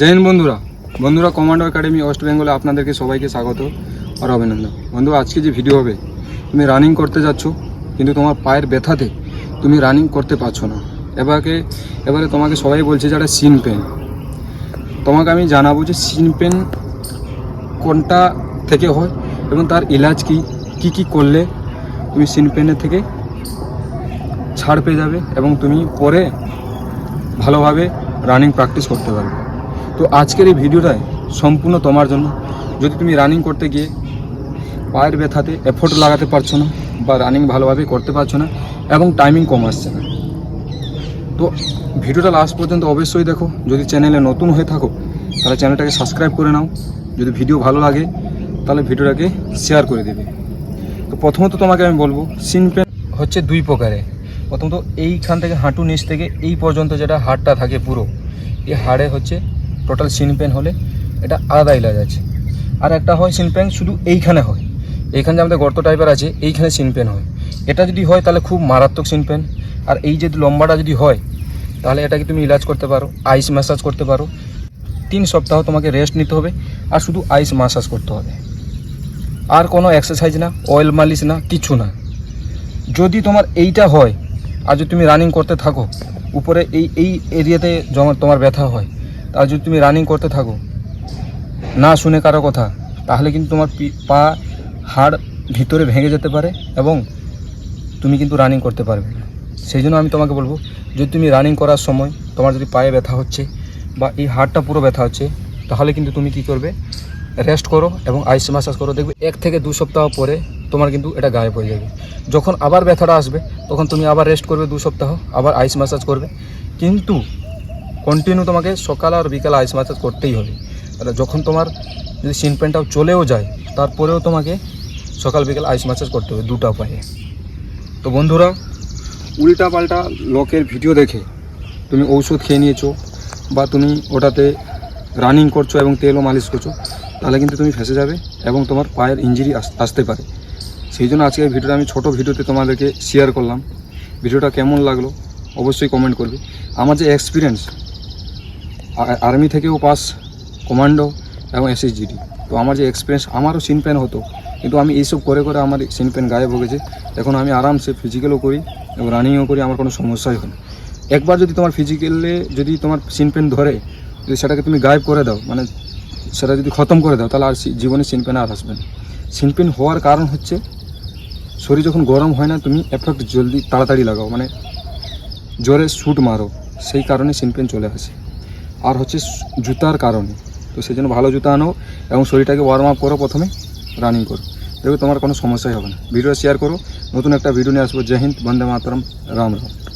হিন্দ বন্ধুরা। বন্ধুরা commando academy West বেঙ্গলে আপনাদেরকে সবাইকে স্বাগত আর অভিনন্দন। বন্ধু আজকে যে ভিডিও হবে, তুমি রানিং করতে যাচ্ছ, কিন্তু তোমার পায়ের ব্যথাতে তুমি রানিং করতে পারছ না। এবারে এবারে তোমাকে সবাই বলছে যারা সিন পেন তোমাকে আমি জানাব যে সিন পেন কোনটা থেকে হয় এবং তার ইলাজ কি কি কি করলে তুমি সিন পেনের থেকে ছাড় পেয়ে যাবে এবং তুমি পরে ভালোভাবে রানিং প্র্যাকটিস করতে পারবে। তো আজকের এই ভিডিওটাই সম্পূর্ণ তোমার জন্য। যদি তুমি রানিং করতে গিয়ে পায়ের ব্যথাতে এফোর্ট লাগাতে পারছ না বা রানিং ভালোভাবে করতে পারছ না এবং টাইমিং কম আসছে না। তো ভিডিওটা লাস্ট পর্যন্ত অবশ্যই দেখো। যদি চ্যানেলে নতুন হয়ে থাকো, তাহলে চ্যানেলটাকে সাবস্ক্রাইব করে নাও। যদি ভিডিও ভালো লাগে, তাহলে ভিডিওটাকে শেয়ার করে দেবে। তো প্রথমত তোমাকে আমি বলব সিন পেন হচ্ছে দুই প্রকারে। প্রথমত এইখান থেকে হাঁটু নিচ থেকে এই পর্যন্ত যেটা হাড়টা থাকে পুরো, এই হাড়ে হচ্ছে টোটাল সিন পেন হলে এটা আলাদা ইলাজ আছে। আর একটা হয় সিন পেন শুধু এইখানে হয়। এইখানে যে আমাদের গর্ত টাইপের আছে, এইখানে সিন পেন হয়। এটা যদি হয় তাহলে খুব মারাত্মক সিন পেন আর এই যে লম্বাটা যদি হয়, তাহলে এটাকে তুমি ইলাজ করতে পারো আইস ম্যাসাজ করতে পারো। তিন সপ্তাহ তোমাকে রেস্ট নিতে হবে, আর শুধু আইস ম্যাসাজ করতে হবে। আর কোনো এক্সারসাইজ না অয়েল মালিশ না, কিছু না। যদি তোমার এইটা হয়, আর যদি তুমি রানিং করতে থাকো, উপরে এই এই এরিয়াতে তোমার ব্যথা হয় আর যদি তুমি রানিং করতে থাকো, না শুনে কারও কথা, তাহলে কিন্তু তোমার পা হাড় ভিতরে ভেঙে যেতে পারে এবং তুমি কিন্তু রানিং করতে পারবে সেই জন্য আমি তোমাকে বলব, যদি তুমি রানিং করার সময় তোমার যদি পায়ে ব্যথা হচ্ছে বা এই হাড়টা পুরো ব্যথা হচ্ছে, তাহলে কিন্তু তুমি কি করবে? রেস্ট করো এবং আইস ম্যাসাজ করো। দেখবে এক থেকে দু সপ্তাহ পরে তোমার কিন্তু এটা গায়েব হয়ে যাবে। যখন আবার ব্যথাটা আসবে, তখন তুমি আবার রেস্ট করবে দু সপ্তাহ, আবার আইস ম্যাসাজ করবে। কিন্তু কন্টিনিউ তোমাকে সকাল আর বিকাল আইস ম্যাসাজ করতেই হবে। তাহলে যখন তোমার যদি সিন পেনটাও চলেও যায়, তারপরেও তোমাকে সকাল বিকাল আইস ম্যাসাজ করতে হবে দুটা পায়ে তো বন্ধুরা উল্টা পাল্টা লোকের ভিডিও দেখে তুমি ঔষধ খেয়ে নিয়েছো বা তুমি ওটাতে রানিং করছ এবং তেলও মালিশ করছ, তাহলে কিন্তু তুমি ফেসে যাবে এবং তোমার পায়ের ইঞ্জুরি আসতে পারে। সেই জন্য আজকের ভিডিওটা আমি ছোট ভিডিওতে তোমাদেরকে শেয়ার করলাম। ভিডিওটা কেমন লাগল অবশ্যই কমেন্ট করবে। আমার যে এক্সপিরিয়েন্স আর্মি থেকেও পাস কমান্ডো এবং এসএসজিডি। তো আমার যে এক্সপিরিয়েন্স আমারও সিন পেন হতো। কিন্তু আমি এইসব করে করে আমার সিন পেন গায়েব হয়ে গেছে। এখন আমি আরামসে ফিজিক্যালও করি এবং রানিংও করি, আমার কোনো সমস্যাই হয় একবার যদি তোমার ফিজিক্যালে যদি তোমার সিন পেন ধরে, যদি সেটাকে তুমি গায়েব করে দাও মানে সেটা যদি খতম করে দাও, তাহলে আর জীবনে সিন পেন আর আসবে না। সিন পেন হওয়ার কারণ হচ্ছে, শরীর যখন গরম হয় না, তুমি এফেক্ট জলদি তাড়াতাড়ি লাগাও। মানে জোরে শ্যুট মারো। সেই কারণে সিন পেন চলে আসে। আর হচ্ছে জুতার কারণে। তো সেই জন্য ভালো জুতা আনো এবং শরীরটাকে ওয়ার্ম আপ করো প্রথমে রানিং করো। দেখবে তোমার কোনো সমস্যাই হবে না। ভিডিও শেয়ার করো। নতুন একটা ভিডিও নিয়ে আসব। জয় হিন্দ, বন্দে মাতরম, রাম রাম।